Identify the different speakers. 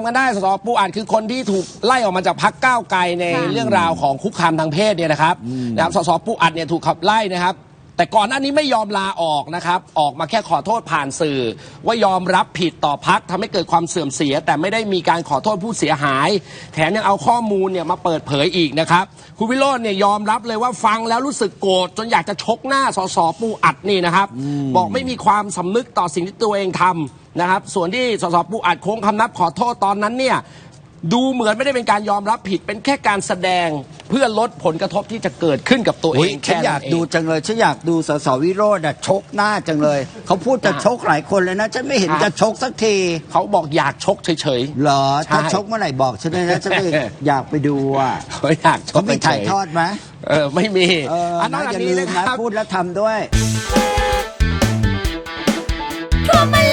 Speaker 1: ำกันได้สสปูอัดคือคนที่ถูกไล่ออกมาจากพักก้าวไกลใน
Speaker 2: ค่ะ
Speaker 1: เรื่องราวของคุกคามทางเพศเนี่ยนะครับนะครับสสปูอัดเนี่ยถูกขับไล่นะครับ แต่ก่อนหน้านี้ไม่ยอมลาออกนะครับ ออกมาแค่ขอโทษผ่านสื่อ ว่ายอมรับผิดต่อพักทำให้เกิดความเสื่อมเสีย แต่ไม่ได้มีการขอโทษผู้เสียหาย แถมยังเอาข้อมูลเนี่ยมาเปิดเผยอีกนะครับ คุณวิโรจน์เนี่ยยอมรับเลยว่าฟังแล้วรู้สึกโกรธจนอยากจะชกหน้าสสปูอัดนี่นะครับ บอกไม่มีความสำนึกต่อสิ่งที่ตัวเองทำนะครับ ส่วนที่สสปูอัดโค้งคำนับขอโทษตอนนั้นเนี่ย ดูเหมือนไม่ได้เป็นการยอมรับผิด เป็นแค่การแสดงเพื่อลดผลกระทบที่จะเกิดขึ้นกับตัวเอ
Speaker 3: อุ๊ย
Speaker 1: ง
Speaker 3: ฉัน
Speaker 1: แค่
Speaker 3: อยาก
Speaker 1: นั้นเอง
Speaker 3: ดูจังเลยฉันอยากดูสสวิโรจน์อะชกหน้าจังเลย เขาพูดจะ
Speaker 1: อะ
Speaker 3: ชกหลายคนเลยนะ ฉันไม่เห็น
Speaker 1: อะ
Speaker 3: จะชกสักที
Speaker 1: เขาบอกอยากชกเฉย
Speaker 3: เหรอ
Speaker 1: ใช่
Speaker 3: ถ้าชกเมื่อไหร่บอกฉันเลยนะฉันไม่อยากไปดูอะ
Speaker 1: ๆเขาอยากช
Speaker 3: เขา
Speaker 1: ก
Speaker 3: ไม่
Speaker 1: เฉ
Speaker 3: ถ่าย
Speaker 1: ย
Speaker 3: ทอดไหม
Speaker 1: ๆเออไม่มี
Speaker 3: เออ
Speaker 1: อะนอก
Speaker 3: นะ
Speaker 1: จาก
Speaker 3: อย่า
Speaker 1: นี้
Speaker 3: ลื
Speaker 1: นะ
Speaker 3: ม
Speaker 1: ค
Speaker 3: นะ
Speaker 1: รับ
Speaker 3: พูดแล้วทำด้วย
Speaker 2: ทั่วมา